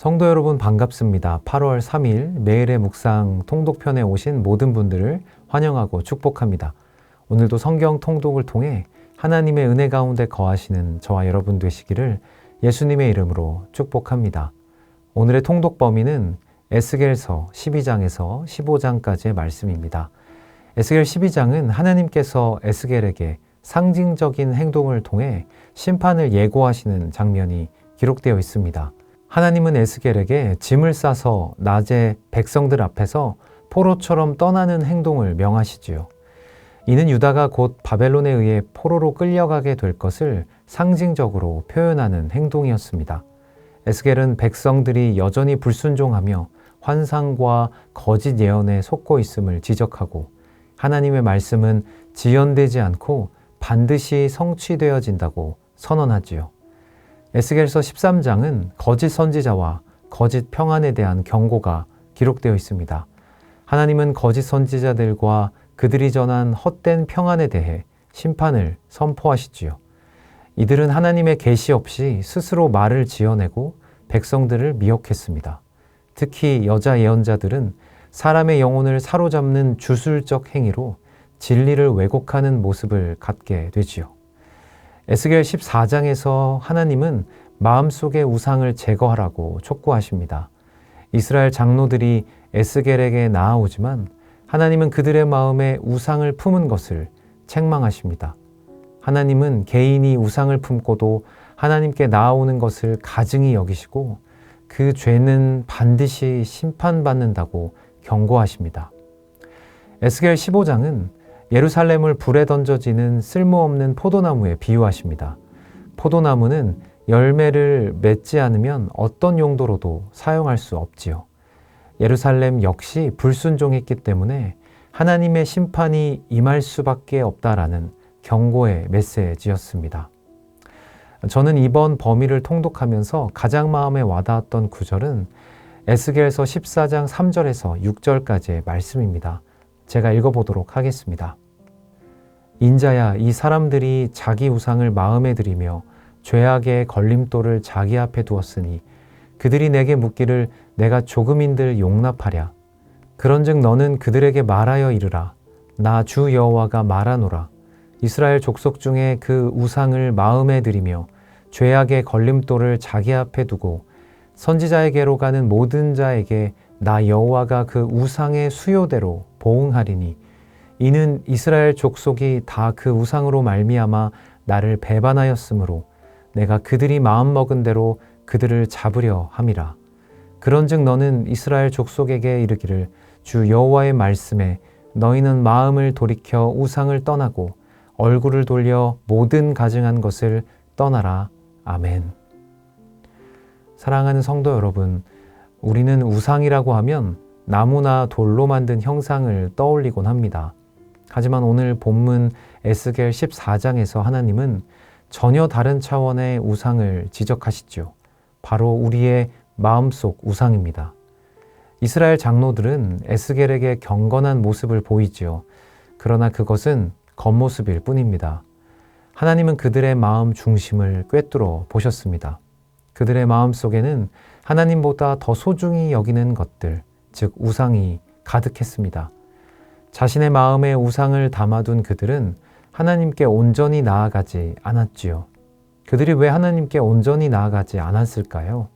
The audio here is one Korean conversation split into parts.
성도 여러분 반갑습니다. 8월 3일 매일의 묵상 통독편에 오신 모든 분들을 환영하고 축복합니다. 오늘도 성경 통독을 통해 하나님의 은혜 가운데 거하시는 저와 여러분 되시기를 예수님의 이름으로 축복합니다. 오늘의 통독 범위는 에스겔서 12장에서 15장까지의 말씀입니다. 에스겔 12장은 하나님께서 에스겔에게 상징적인 행동을 통해 심판을 예고하시는 장면이 기록되어 있습니다. 하나님은 에스겔에게 짐을 싸서 낮에 백성들 앞에서 포로처럼 떠나는 행동을 명하시지요. 이는 유다가 곧 바벨론에 의해 포로로 끌려가게 될 것을 상징적으로 표현하는 행동이었습니다. 에스겔은 백성들이 여전히 불순종하며 환상과 거짓 예언에 속고 있음을 지적하고 하나님의 말씀은 지연되지 않고 반드시 성취되어진다고 선언하지요. 에스겔서 13장은 거짓 선지자와 거짓 평안에 대한 경고가 기록되어 있습니다. 하나님은 거짓 선지자들과 그들이 전한 헛된 평안에 대해 심판을 선포하시지요. 이들은 하나님의 계시 없이 스스로 말을 지어내고 백성들을 미혹했습니다. 특히 여자 예언자들은 사람의 영혼을 사로잡는 주술적 행위로 진리를 왜곡하는 모습을 갖게 되지요. 에스겔 14장에서 하나님은 마음속의 우상을 제거하라고 촉구하십니다. 이스라엘 장로들이 에스겔에게 나아오지만 하나님은 그들의 마음에 우상을 품은 것을 책망하십니다. 하나님은 개인이 우상을 품고도 하나님께 나아오는 것을 가증히 여기시고 그 죄는 반드시 심판받는다고 경고하십니다. 에스겔 15장은 예루살렘을 불에 던져지는 쓸모없는 포도나무에 비유하십니다. 포도나무는 열매를 맺지 않으면 어떤 용도로도 사용할 수 없지요. 예루살렘 역시 불순종했기 때문에 하나님의 심판이 임할 수밖에 없다라는 경고의 메시지였습니다. 저는 이번 범위를 통독하면서 가장 마음에 와닿았던 구절은 에스겔서 14장 3절에서 6절까지의 말씀입니다. 제가 읽어보도록 하겠습니다. 인자야, 이 사람들이 자기 우상을 마음에 들이며 죄악의 걸림돌을 자기 앞에 두었으니 그들이 내게 묻기를 내가 조금인들 용납하랴. 그런즉 너는 그들에게 말하여 이르라. 나 주 여호와가 말하노라. 이스라엘 족속 중에 그 우상을 마음에 들이며 죄악의 걸림돌을 자기 앞에 두고 선지자에게로 가는 모든 자에게 나 여호와가 그 우상의 수요대로 보응하리니 이는 이스라엘 족속이 다 그 우상으로 말미암아 나를 배반하였으므로 내가 그들이 마음 먹은 대로 그들을 잡으려 함이라 그런즉 너는 이스라엘 족속에게 이르기를 주 여호와의 말씀에 너희는 마음을 돌이켜 우상을 떠나고 얼굴을 돌려 모든 가증한 것을 떠나라 아멘. 사랑하는 성도 여러분, 우리는 우상이라고 하면 나무나 돌로 만든 형상을 떠올리곤 합니다. 하지만 오늘 본문 에스겔 14장에서 하나님은 전혀 다른 차원의 우상을 지적하시죠. 바로 우리의 마음속 우상입니다. 이스라엘 장로들은 에스겔에게 경건한 모습을 보이지요. 그러나 그것은 겉모습일 뿐입니다. 하나님은 그들의 마음 중심을 꿰뚫어 보셨습니다. 그들의 마음 속에는 하나님보다 더 소중히 여기는 것들, 즉 우상이 가득했습니다. 자신의 마음에 우상을 담아둔 그들은 하나님께 온전히 나아가지 않았지요. 그들이 왜 하나님께 온전히 나아가지 않았을까요?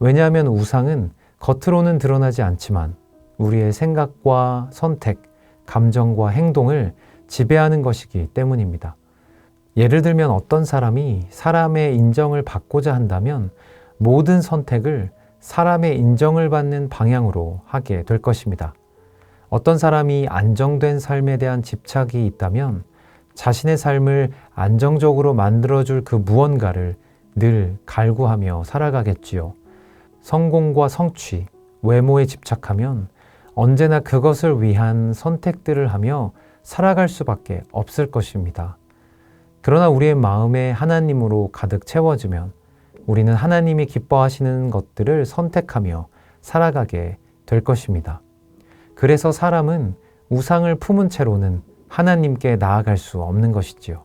왜냐하면 우상은 겉으로는 드러나지 않지만 우리의 생각과 선택, 감정과 행동을 지배하는 것이기 때문입니다. 예를 들면 어떤 사람이 사람의 인정을 받고자 한다면 모든 선택을 사람의 인정을 받는 방향으로 하게 될 것입니다. 어떤 사람이 안정된 삶에 대한 집착이 있다면 자신의 삶을 안정적으로 만들어줄 그 무언가를 늘 갈구하며 살아가겠지요. 성공과 성취, 외모에 집착하면 언제나 그것을 위한 선택들을 하며 살아갈 수밖에 없을 것입니다. 그러나 우리의 마음에 하나님으로 가득 채워지면 우리는 하나님이 기뻐하시는 것들을 선택하며 살아가게 될 것입니다. 그래서 사람은 우상을 품은 채로는 하나님께 나아갈 수 없는 것이지요.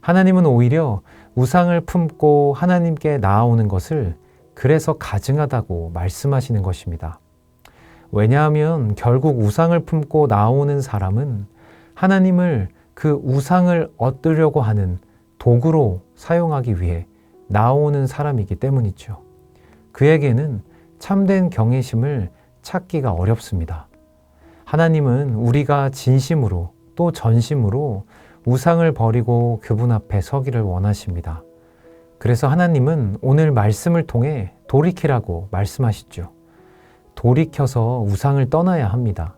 하나님은 오히려 우상을 품고 하나님께 나아오는 것을 그래서 가증하다고 말씀하시는 것입니다. 왜냐하면 결국 우상을 품고 나오는 사람은 하나님을 그 우상을 얻으려고 하는 도구로 사용하기 위해 나오는 사람이기 때문이죠. 그에게는 참된 경외심을 찾기가 어렵습니다. 하나님은 우리가 진심으로 또 전심으로 우상을 버리고 그분 앞에 서기를 원하십니다. 그래서 하나님은 오늘 말씀을 통해 돌이키라고 말씀하시죠. 돌이켜서 우상을 떠나야 합니다.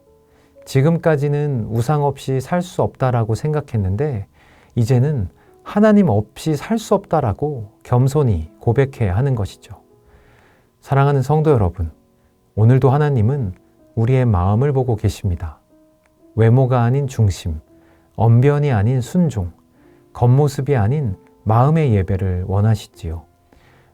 지금까지는 우상 없이 살 수 없다라고 생각했는데 이제는 하나님 없이 살 수 없다라고 겸손히 고백해야 하는 것이죠. 사랑하는 성도 여러분, 오늘도 하나님은 우리의 마음을 보고 계십니다. 외모가 아닌 중심, 언변이 아닌 순종, 겉모습이 아닌 마음의 예배를 원하시지요.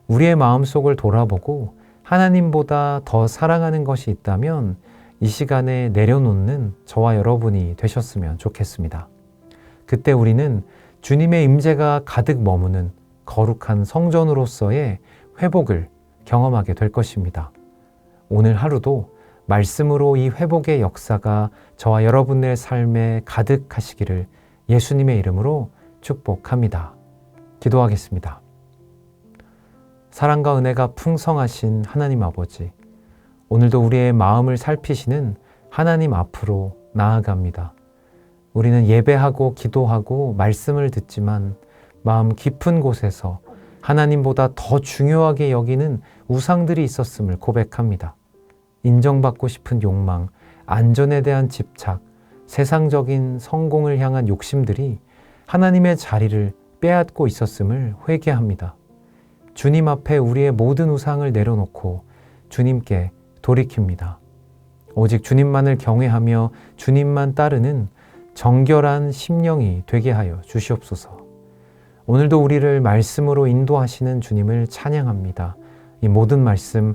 우리의 마음속을 돌아보고 하나님보다 더 사랑하는 것이 있다면 이 시간에 내려놓는 저와 여러분이 되셨으면 좋겠습니다. 그때 우리는 주님의 임재가 가득 머무는 거룩한 성전으로서의 회복을 경험하게 될 것입니다. 오늘 하루도 말씀으로 이 회복의 역사가 저와 여러분의 삶에 가득하시기를 예수님의 이름으로 축복합니다. 기도하겠습니다. 사랑과 은혜가 풍성하신 하나님 아버지, 오늘도 우리의 마음을 살피시는 하나님 앞으로 나아갑니다. 우리는 예배하고 기도하고 말씀을 듣지만 마음 깊은 곳에서 하나님보다 더 중요하게 여기는 우상들이 있었음을 고백합니다. 인정받고 싶은 욕망, 안전에 대한 집착, 세상적인 성공을 향한 욕심들이 하나님의 자리를 빼앗고 있었음을 회개합니다. 주님 앞에 우리의 모든 우상을 내려놓고 주님께 돌이킵니다. 오직 주님만을 경외하며 주님만 따르는 정결한 심령이 되게 하여 주시옵소서. 오늘도 우리를 말씀으로 인도하시는 주님을 찬양합니다. 이 모든 말씀